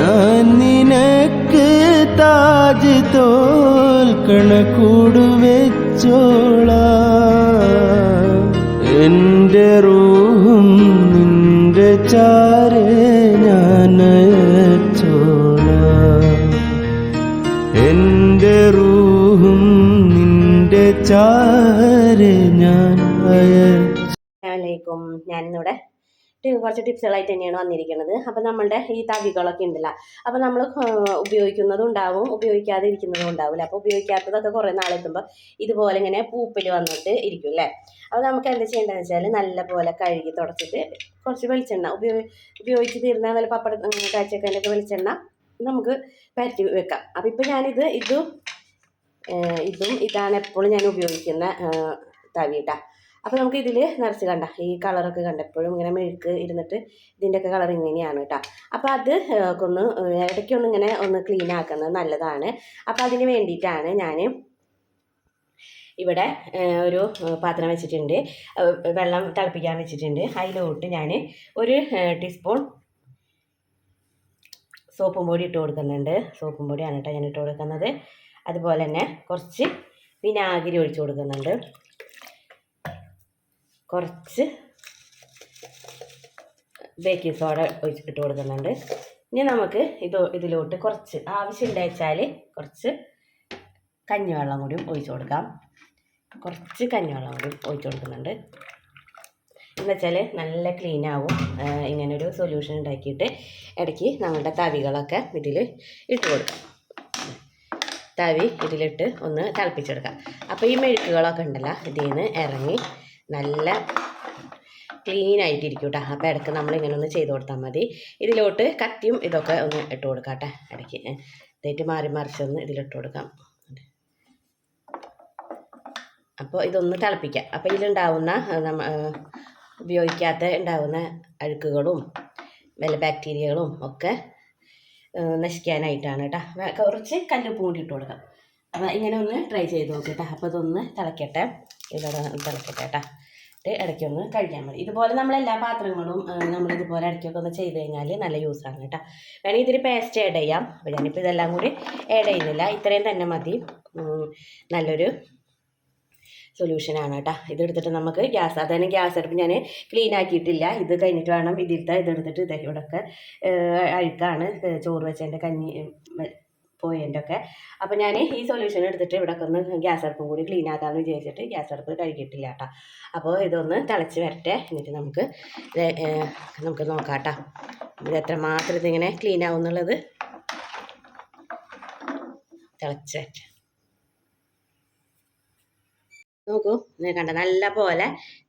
ഞാൻ നിനക്ക് താജ് തോൽക്കണ കൂടുവെച്ചോള എന്റെ റൂഹും നിന്റെ ചാരെ ഞാൻ അയച്ചോള. എന്റെ റൂഹും നിന്റെ ചാരെ ഞാൻ അയച്ചു അസ്സലാമലൈക്കും ഞാനിന്നിവിടെ കുറച്ച് ടിപ്സുകളായിട്ട് തന്നെയാണ് വന്നിരിക്കുന്നത്. അപ്പം നമ്മളുടെ ഈ തവികളൊക്കെ ഉണ്ടല്ലോ. അപ്പം നമ്മൾ ഉപയോഗിക്കുന്നതും ഉണ്ടാവും ഉപയോഗിക്കാതെ ഇരിക്കുന്നതും ഉണ്ടാവില്ല? അപ്പോൾ ഉപയോഗിക്കാത്തതൊക്കെ കുറേ നാളെത്തുമ്പോൾ ഇതുപോലെ ഇങ്ങനെ പൂപ്പിൽ വന്നിട്ട് ഇരിക്കും അല്ലേ? അപ്പോൾ നമുക്ക് എന്താ ചെയ്യേണ്ടതെന്ന് വെച്ചാൽ നല്ല പോലെ കഴുകി തുടച്ചിട്ട് കുറച്ച് വെളിച്ചെണ്ണ ഉപയോഗി ഉപയോഗിച്ച് തീർന്ന വല്ല പപ്പട കാച്ചക്കന്റെ വെളിച്ചെണ്ണ നമുക്ക് പരറ്റി വെക്കാം. അപ്പോൾ ഇപ്പോൾ ഞാനിത് ഇതും ഇതും ഇതാണ് എപ്പോഴും ഞാൻ ഉപയോഗിക്കുന്ന തവിട്ടാ. അപ്പോൾ നമുക്ക് ഇതിൽ നിറച്ച് കണ്ട ഈ കളറൊക്കെ കണ്ട എപ്പോഴും ഇങ്ങനെ മെഴുക്ക് ഇരുന്നിട്ട് ഇതിന്റെയൊക്കെ കളർ ഇങ്ങനെയാണ് കേട്ടോ അപ്പോൾ അത് ഒന്ന് ഇടയ്ക്കൊന്ന് ഇങ്ങനെ ഒന്ന് ക്ലീൻ ആക്കുന്നത് നല്ലതാണ്. അപ്പോൾ അതിന് വേണ്ടിയിട്ടാണ് ഞാൻ ഇവിടെ ഒരു പാത്രം വെച്ചിട്ടുണ്ട്. വെള്ളം തിളപ്പിക്കാൻ വെച്ചിട്ടുണ്ട്. അതിലോട്ട് ഞാൻ ഒരു ടീസ്പൂൺ സോപ്പും പൊടി ഇട്ട് കൊടുക്കുന്നുണ്ട്. സോപ്പും പൊടിയാണ് കേട്ടോ ഞാൻ ഇട്ട് കൊടുക്കുന്നത്. അതുപോലെ തന്നെ കുറച്ച് വിനാഗിരി ഒഴിച്ച് കൊടുക്കുന്നുണ്ട്. കുറച്ച് ബേക്കിംഗ് സോഡ ഒഴിച്ച് ഇട്ട് കൊടുക്കുന്നുണ്ട്. ഇനി നമുക്ക് ഇത് ഇതിലോട്ട് കുറച്ച് ആവശ്യമുണ്ട് വെച്ചാൽ കുറച്ച് കഞ്ഞിവെള്ളം കൂടിയും ഒഴിച്ച് കൊടുക്കാം. കുറച്ച് കഞ്ഞിവെള്ളം കൂടിയും ഒഴിച്ച് കൊടുക്കുന്നുണ്ട്. എന്ന് വെച്ചാൽ നല്ല ക്ലീൻ ആവും. ഇങ്ങനൊരു സൊല്യൂഷൻ ഉണ്ടാക്കിയിട്ട് ഇടയ്ക്ക് നമ്മളുടെ തവികളൊക്കെ ഇതിൽ ഇട്ട് കൊടുക്കാം. തവി ഇതിലിട്ട് ഒന്ന് തിളപ്പിച്ചെടുക്കാം. അപ്പോൾ ഈ മെഴുക്കുകളൊക്കെ ഉണ്ടല്ലോ ഇതിൽ നിന്ന് ഇറങ്ങി നല്ല ക്ലീൻ ആയിട്ടിരിക്കും കേട്ടോ അപ്പോൾ ഇടയ്ക്ക് നമ്മൾ ഇങ്ങനെ ഒന്ന് ചെയ്ത് കൊടുത്താൽ മതി. ഇതിലോട്ട് കത്തിയും ഇതൊക്കെ ഒന്ന് ഇട്ട് കൊടുക്കാം കേട്ടോ ഇടയ്ക്ക് ഇതായിട്ട് മാറി മറിച്ചൊന്ന് ഇതിലിട്ട് കൊടുക്കാം. അപ്പോൾ ഇതൊന്ന് തിളപ്പിക്കാം. അപ്പോൾ ഇതിലുണ്ടാവുന്ന നമ്മ ഉപയോഗിക്കാത്ത ഉണ്ടാവുന്ന അഴുക്കുകളും വല്ല ബാക്ടീരിയകളും ഒക്കെ നശിക്കാനായിട്ടാണ് കേട്ടോ. കുറച്ച് കല്ലുപ്പും കൂടി ഇട്ട് കൊടുക്കാം. അപ്പോൾ ഇങ്ങനെ ഒന്ന് ട്രൈ ചെയ്ത് നോക്കട്ടെ അപ്പോൾ ഇതൊന്ന് തിളക്കട്ടെ. ഇതോടെ തിളക്കട്ടെ കേട്ടോ. എന്നിട്ട് ഇടയ്ക്കൊന്ന് കഴിക്കാൻ മതി. ഇതുപോലെ നമ്മൾ എല്ലാ പാത്രങ്ങളും നമ്മൾ ഇതുപോലെ ഇടയ്ക്കൊക്കെ ഒന്ന് ചെയ്ത് കഴിഞ്ഞാൽ നല്ല യൂസാണ് കേട്ടോ. വേണമെങ്കിൽ ഇതിൽ പേസ്റ്റ് ആഡ് ചെയ്യാം. അപ്പോൾ ഞാനിപ്പോൾ ഇതെല്ലാം കൂടി ആഡ് ചെയ്യുന്നില്ല. ഇത്രയും തന്നെ മതി. നല്ലൊരു സൊല്യൂഷനാണ് കേട്ടോ. ഇതെടുത്തിട്ട് നമുക്ക് ഗ്യാസ് അതാണ് ഗ്യാസ് അടുപ്പ് ഞാൻ ക്ലീൻ ആക്കിയിട്ടില്ല. ഇത് കഴിഞ്ഞിട്ട് വേണം ഇതിലത്തെ ഇതെടുത്തിട്ട് ഇതൊക്കെ അഴുക്കാണ്. ചോറ് വെച്ചതിന്റെ കഞ്ഞി പോയതിന്റെ അപ്പോൾ ഞാൻ ഈ സൊല്യൂഷൻ എടുത്തിട്ട് ഇവിടെ ഒന്ന് ഗ്യാസ് അടുപ്പും കൂടി ക്ലീൻ ആക്കാമെന്ന് വിചാരിച്ചിട്ട് ഗ്യാസ് അടുപ്പ് കഴുകിയിട്ടില്ല കേട്ടോ അപ്പോൾ ഇതൊന്ന് തിളച്ച് വരട്ടെ. എന്നിട്ട് നമുക്ക് നമുക്ക് നോക്കാം കേട്ടോ ഇത് എത്രമാത്രം ഇതിങ്ങനെ ക്ലീൻ ആവും എന്നുള്ളത് തിളച്ച് വരട്ടെ. നോക്കൂ. നിങ്ങൾ കണ്ട? നല്ല പോലെ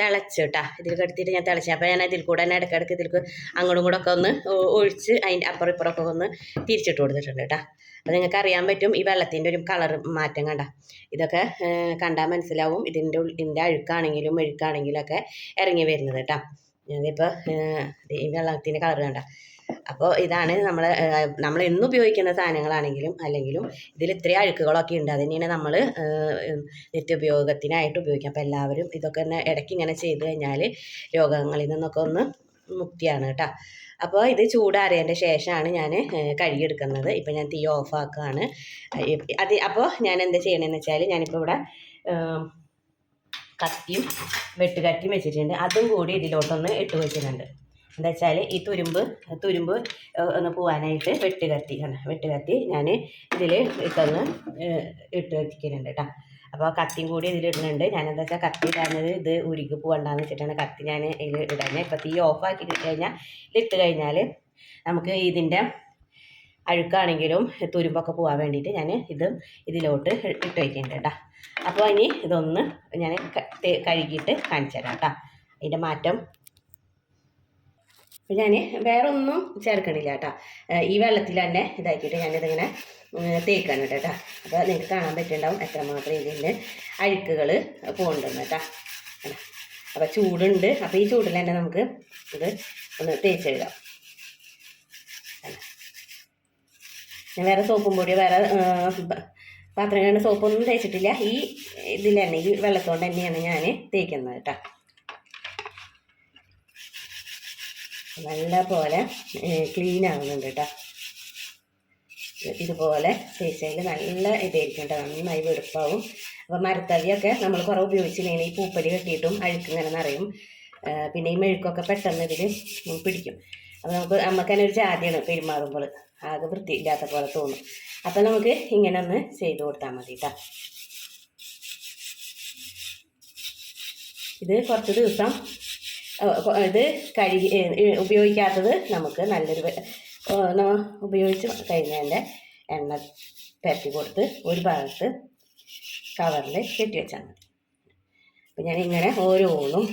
തിളച്ചു കേട്ടാ ഇതിൽ കെടുത്തിട്ട് ഞാൻ തിളച്ചു. അപ്പോൾ ഞാൻ ഇതിൽ കൂടെ തന്നെ ഇടയ്ക്കിടയ്ക്ക് ഇതിൽക്ക് അങ്ങോട്ടും കൂടെ ഒക്കെ ഒന്ന് ഒഴിച്ച് അതിന്റെ അപ്പുറം ഇപ്പുറമൊക്കെ ഒന്ന് തിരിച്ചിട്ട് കൊടുത്തിട്ടുണ്ട് കേട്ടോ. അപ്പോൾ നിങ്ങൾക്ക് അറിയാൻ പറ്റും ഈ വെള്ളത്തിന്റെ ഒരു കളർ മാറ്റം കണ്ട. ഇതൊക്കെ കണ്ടാൽ മനസ്സിലാവും. ഇതിന്റെ ഇതിന്റെ അഴുക്കാണെങ്കിലും മെഴുക്കാണെങ്കിലും ഒക്കെ ഇറങ്ങി വരുന്നത് കേട്ടോ. ഇതിപ്പോൾ ഈ വെള്ളത്തിന്റെ കളർ കണ്ട. അപ്പോൾ ഇതാണ് നമ്മൾ നമ്മൾ എന്നും ഉപയോഗിക്കുന്ന സാധനങ്ങളാണെങ്കിലും അല്ലെങ്കിലും ഇതിൽ ഇത്രയും അഴുക്കുകളൊക്കെ ഉണ്ട്. അതിനെയാണ് നമ്മൾ നിത്യോപയോഗത്തിനായിട്ട് ഉപയോഗിക്കാം അപ്പോൾ എല്ലാവരും ഇതൊക്കെ തന്നെ ഇടയ്ക്ക് ഇങ്ങനെ ചെയ്ത് കഴിഞ്ഞാൽ രോഗങ്ങളിൽ നിന്നൊക്കെ ഒന്ന് മുക്തിയാണ് കേട്ടോ. അപ്പോൾ ഇത് ചൂടാറിയതിന്റെ ശേഷമാണ് ഞാൻ കഴുകിയെടുക്കുന്നത്. ഇപ്പോൾ ഞാൻ തീ ഓഫ് ആക്കുകയാണ് അത് അപ്പോൾ ഞാൻ എന്താ ചെയ്യണമെന്ന് വെച്ചാൽ ഞാനിപ്പോൾ ഇവിടെ കത്തിയും വെട്ടുകത്തിയും വെച്ചിട്ടുണ്ട്. അതും കൂടി ഇതിലോട്ടൊന്ന് ഇട്ട് വെച്ചിട്ടുണ്ട്. എന്താ വെച്ചാൽ ഈ തുരുമ്പ് തുരുമ്പ് ഒന്ന് പോവാനായിട്ട് പോകാനായിട്ട് വെട്ടുകത്തി വെട്ട് കത്തി ഞാൻ ഇതിൽ ഇട്ടൊന്ന് ഇട്ട് വെച്ചിട്ടുണ്ട് കേട്ടോ അപ്പോൾ കത്തിയും കൂടി ഇതിലിടുന്നുണ്ട് ഞാൻ എന്താ വെച്ചാൽ കത്തി ഇടാനത് ഇത് ഉരുകി പോകണ്ടെന്ന് വെച്ചിട്ടാണ് കത്തി ഞാൻ ഇതിൽ ഇടാൻ ഇപ്പോൾ തീ ഓഫാക്കി കഴിഞ്ഞാൽ ഇതിട്ട് കഴിഞ്ഞാൽ നമുക്ക് ഇതിന്റെ അഴുക്കാണെങ്കിലും തുരുമ്പൊക്കെ പോകാൻ വേണ്ടിയിട്ട് ഞാൻ ഇത് ഇതിലോട്ട് ഇട്ട് വയ്ക്കുന്നുണ്ട് കേട്ടോ അപ്പോൾ ഇനി ഇതൊന്ന് ഞാൻ കഴുകിയിട്ട് കാണിച്ചു തരാം കേട്ടോ അതിന്റെ മാറ്റം അപ്പോൾ ഞാൻ വേറെ ഒന്നും ചേർക്കണില്ല കേട്ടോ. ഈ വെള്ളത്തിൽ തന്നെ ഇതാക്കിയിട്ട് ഞാനിതിങ്ങനെ തേക്കാണ് കേട്ടോ അപ്പോൾ നിങ്ങൾക്ക് കാണാൻ പറ്റുന്നുണ്ടാവും എത്രമാത്രം ഇതിന്റെ അഴുക്കുകൾ പോകണ്ടെന്ന് കേട്ടോ. അപ്പോൾ ചൂടുണ്ട്. അപ്പോൾ ഈ ചൂടിൽ തന്നെ നമുക്ക് ഇത് ഒന്ന് തേച്ചെഴുതാം ഞാൻ വേറെ സോപ്പും പൊടിയോ വേറെ പാത്രങ്ങളുടെ സോപ്പൊന്നും തേച്ചിട്ടില്ല. ഈ ഇതിൽ തന്നെ ഈ വെള്ളത്തോണ്ട് തന്നെയാണ് ഞാൻ തേക്കുന്നത് കേട്ടോ. നല്ല പോലെ ക്ലീൻ ആവുന്നുണ്ട് കേട്ടോ ഇതുപോലെ തേച്ചതിൽ നല്ല ഇതായിരിക്കും കേട്ടോ നന്നായി വെടുപ്പാവും അപ്പോൾ മരത്തവിയൊക്കെ നമ്മൾ കുറേ ഉപയോഗിച്ചില്ലെങ്കിൽ ഈ പൂപ്പലി കെട്ടിയിട്ടും അഴുക്കിങ്ങനെ നിറയും. പിന്നെ ഈ മെഴുക്കൊക്കെ പെട്ടെന്ന് ഇതിൽ പിടിക്കും. അപ്പോൾ നമുക്ക് നമുക്ക് തന്നെ ഒരു ജാതിയാണ് പെരുമാറുമ്പോൾ. ആകെ വൃത്തിയില്ലാത്ത പോലെ തോന്നും. അപ്പോൾ നമുക്ക് ഇങ്ങനെ ഒന്ന് ചെയ്ത് കൊടുത്താൽ മതി കേട്ടോ ഇത് കുറച്ച് ദിവസം ഇത് കഴുകി ഉപയോഗിക്കാത്തത് നമുക്ക് നല്ലൊരു ഉപയോഗിച്ച് കഴിഞ്ഞതിന്റെ എണ്ണ പരത്തി കൊടുത്ത് ഒരു ഭാഗത്ത് കവറിൽ കെട്ടി വെച്ചാൽ മതി. അപ്പം ഞാൻ ഇങ്ങനെ ഓരോന്നും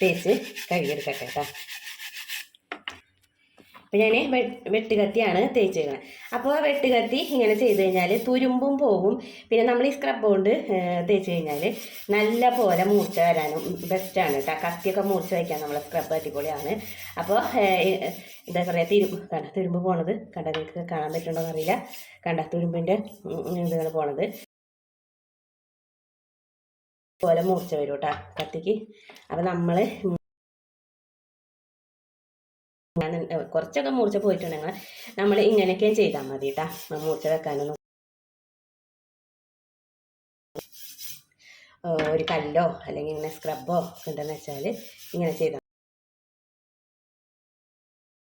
തേച്ച് കഴുകിയെടുക്കട്ടെ കേട്ടോ അപ്പം ഞാൻ വെട്ടുകത്തിയാണ് തേച്ചേക്കുന്നത് അപ്പോൾ വെട്ടുകത്തി ഇങ്ങനെ ചെയ്ത് കഴിഞ്ഞാൽ തുരുമ്പും പോകും. പിന്നെ നമ്മൾ ഈ സ്ക്രബ് കൊണ്ട് തേച്ച് കഴിഞ്ഞാൽ നല്ല പോലെ മൂർച്ച വരാനും ബെസ്റ്റാണ് കേട്ടോ. കത്തിയൊക്കെ മൂർച്ച വയ്ക്കാൻ നമ്മളെ സ്ക്രബ് അടിപൊളിയാണ്. അപ്പോൾ എന്താ പറയുക തിരുമ്പ് കണ്ട തുരുമ്പ് പോണത് കണ്ട നിങ്ങൾക്ക് കാണാൻ പറ്റുന്നുണ്ടോ എന്നറിയില്ല കണ്ട തുരുമ്പിന്റെ ഇതാണ് പോണത്. പോലെ മൂർച്ച വരും കേട്ടോ കത്തിക്ക്. അപ്പോൾ നമ്മൾ ഞാൻ കുറച്ചൊക്കെ മൂർച്ച പോയിട്ടുണ്ടെങ്കിൽ നമ്മൾ ഇങ്ങനെയൊക്കെ ചെയ്താൽ മതി കേട്ടാ. മൂർച്ച വെക്കാനൊന്നും. ഒരു കല്ലോ അല്ലെങ്കിൽ ഇങ്ങനെ സ്ക്രബോ ഉണ്ടെന്ന് വെച്ചാൽ ഇങ്ങനെ ചെയ്താൽ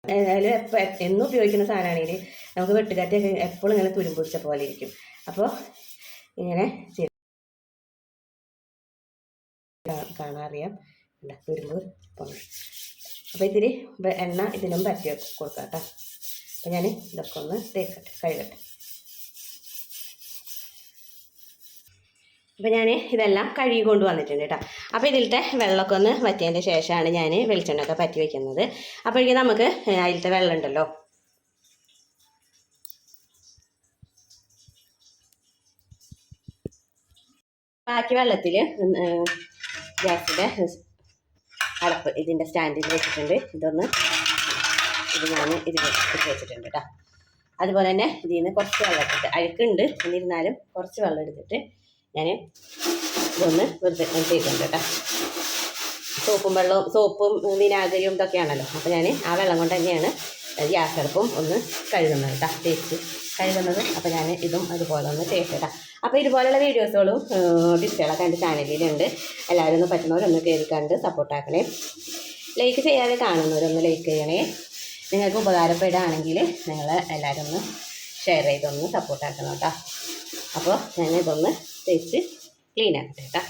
ഏതായാലും എപ്പോൾ എന്നും ഉപയോഗിക്കുന്ന സാധനമാണെങ്കിൽ നമുക്ക് വെട്ടുകാറ്റിയൊക്കെ എപ്പോഴും ഇങ്ങനെ തുരുമ്പ് പിടിച്ച പോലെ ഇരിക്കും. അപ്പോൾ ഇങ്ങനെ ചെയ്ത് കാണാറിയാം തുരുമ്പ്. പോകുന്നത് അപ്പോൾ ഇതിൽ എണ്ണ ഇതിനും പറ്റി കൊടുക്കാം കേട്ടോ അപ്പോൾ ഞാൻ ഇതൊക്കെ ഒന്ന് തേക്കട്ടെ കഴുകട്ടെ. അപ്പോൾ ഞാൻ ഇതെല്ലാം കഴുകി കൊണ്ട് വന്നിട്ടുണ്ട് കേട്ടോ അപ്പോൾ ഇതിലത്തെ വെള്ളമൊക്കെ ഒന്ന് വറ്റിയതിന്റെ ശേഷമാണ് ഞാൻ വെളിച്ചെണ്ണയൊക്കെ പറ്റി വയ്ക്കുന്നത് അപ്പോഴേക്കും നമുക്ക് അതിലത്തെ വെള്ളം ഉണ്ടല്ലോ. ബാക്കി വെള്ളത്തിൽ ഗ്യാസിന്റെ അടപ്പ് ഇതിന്റെ സ്റ്റാൻഡിൽ വെച്ചിട്ടുണ്ട്. ഇതൊന്ന് ഇത് ഞാൻ ഇതിൽ വെച്ചിട്ടുണ്ട് കേട്ടോ അതുപോലെ തന്നെ ഇതിൽ നിന്ന് കുറച്ച് വെള്ളം എടുത്തിട്ട് അഴുക്കുണ്ട്. എന്നിരുന്നാലും കുറച്ച് വെള്ളം എടുത്തിട്ട് ഞാൻ ഇതൊന്ന് വെറുതെ ചെയ്തിട്ടുണ്ട് കേട്ടോ സോപ്പും വെള്ളവും സോപ്പും വിനാഗിരിയും ഇതൊക്കെയാണല്ലോ അപ്പോൾ ഞാൻ ആ വെള്ളം കൊണ്ട് തന്നെയാണ് ഗ്യാസ് അടുപ്പും ഒന്ന് കഴുകുന്നത് കേട്ടോ തേച്ച് കഴുകുന്നത്. അപ്പോൾ ഞാൻ ഇതും അതുപോലെ ഒന്ന് തേച്ചിട്ടാം അപ്പോൾ ഇതുപോലെയുള്ള വീഡിയോസുകളും ഡിസ്കുകളൊക്കെ എന്റെ ചാനലിലുണ്ട്. എല്ലാവരും ഒന്ന് പറ്റുന്നവരൊന്ന് കയറി കണ്ട് സപ്പോർട്ടാക്കണേ ലൈക്ക് ചെയ്യാതെ കാണുന്നവരൊന്ന് ലൈക്ക് ചെയ്യണേ. നിങ്ങൾക്ക് ഉപകാരപ്പെടുകയാണെങ്കിൽ നിങ്ങൾ എല്ലാവരും ഒന്ന് ഷെയർ ചെയ്തൊന്ന് സപ്പോർട്ടാക്കണം കേട്ടോ. അപ്പോൾ ഞാൻ ഇതൊന്ന് തേച്ച് ക്ലീൻ ആക്കട്ടെ കേട്ടോ.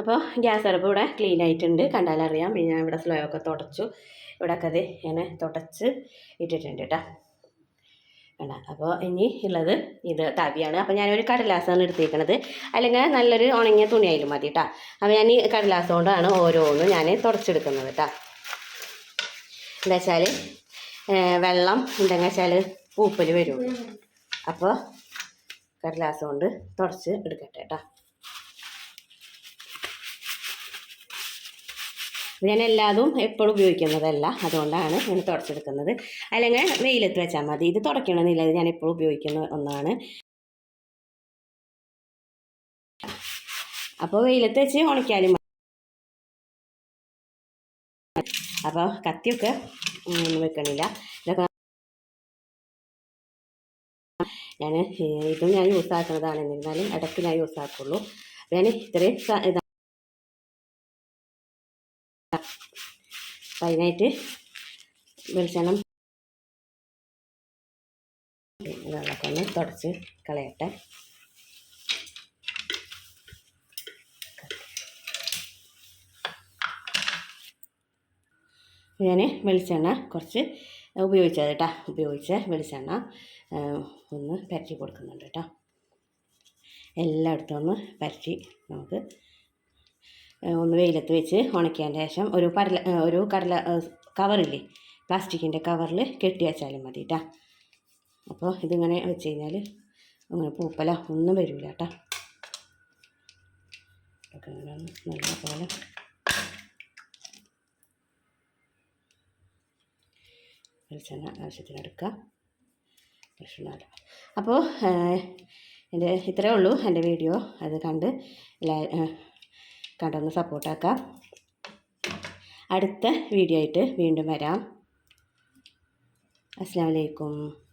അപ്പോൾ ഗ്യാസ് അടുപ്പ് ഇവിടെ ക്ലീൻ ആയിട്ടുണ്ട്. കണ്ടാലറിയാം പിന്നെ ഞാൻ ഇവിടെ സ്ലോ ഒക്കെ തുടച്ചു. ഇവിടെയൊക്കെ അത് ഇങ്ങനെ തുടച്ച് ഇട്ടിട്ടുണ്ട് കേട്ടോ. കണ്ട? അപ്പോൾ ഇനി ഉള്ളത് ഇത് തവിയാണ്. അപ്പോൾ ഞാനൊരു കടലാസാണ് എടുത്തിരിക്കുന്നത് അല്ലെങ്കിൽ നല്ലൊരു ഉണങ്ങിയ തുണിയായാലും മതി കേട്ടോ. അപ്പോൾ ഞാൻ ഈ കടലാസ് കൊണ്ടാണ് ഓരോന്നും ഞാൻ തുടച്ചെടുക്കുന്നത് കേട്ടോ. എന്താ വെച്ചാൽ വെള്ളം ഉണ്ടെങ്കിൽ വെച്ചാൽ പൂപ്പൽ വരും. അപ്പോൾ കടലാസ് കൊണ്ട് തുടച്ച് എടുക്കട്ടെ കേട്ടോ. ഞാൻ എല്ലാതും എപ്പോഴും ഉപയോഗിക്കുന്നതല്ല. അതുകൊണ്ടാണ് ഞാൻ തുടച്ചെടുക്കുന്നത്. അല്ലെങ്കിൽ വെയിലത്ത് വെച്ചാൽ മതി. ഇത് തുടയ്ക്കണമെന്നില്ല ഞാൻ എപ്പോഴും ഉപയോഗിക്കുന്ന ഒന്നാണ്. അപ്പോൾ വെയിലത്ത് വെച്ച് ഉണക്കിയാലും അപ്പോൾ കത്തിയൊക്കെ വെക്കണില്ല. ഇതൊക്കെ ഞാൻ ഇതും ഞാൻ യൂസ് ആക്കുന്നതാണ് എന്നിരുന്നാലും ഇടയ്ക്ക് ഞാൻ യൂസ് ആക്കുള്ളൂ ഞാൻ ഇത്രയും സ- ഇതാ അപ്പം അതിനായിട്ട് വെളിച്ചെണ്ണ വെള്ളമൊക്കെ ഒന്ന് തുടച്ച് കളയട്ടെ. ഞാൻ വെളിച്ചെണ്ണ കുറച്ച് ഉപയോഗിച്ചത് കേട്ടോ. ഉപയോഗിച്ച വെളിച്ചെണ്ണ ഒന്ന് പരറ്റി കൊടുക്കുന്നുണ്ട് കേട്ടോ. എല്ലായിടത്തും ഒന്ന് പരറ്റി നമുക്ക് ഒന്ന് വെയിലത്ത് വെച്ച് ഉണക്കിയതിന് ശേഷം ഒരു കടല ഒരു കടല കവറില്ലേ പ്ലാസ്റ്റിക്കിന്റെ കവറിൽ കെട്ടി വെച്ചാലും മതി കേട്ടോ അപ്പോൾ ഇതിങ്ങനെ വെച്ച് കഴിഞ്ഞാൽ അങ്ങനെ പൂപ്പല ഒന്നും വരില്ല കേട്ടോ നല്ല പോലെ വെളിച്ചെണ്ണ ആവശ്യത്തിന് എടുക്കുക. പ്രശ്നമില്ല അപ്പോൾ എന്റെ ഇത്രയേ ഉള്ളൂ എന്റെ വീഡിയോ. അത് കണ്ട് എല്ലാ കണ്ടൊന്ന് സപ്പോർട്ടാക്കാം. അടുത്ത വീഡിയോ ആയിട്ട് വീണ്ടും വരാം. അസ്സാം വലൈക്കും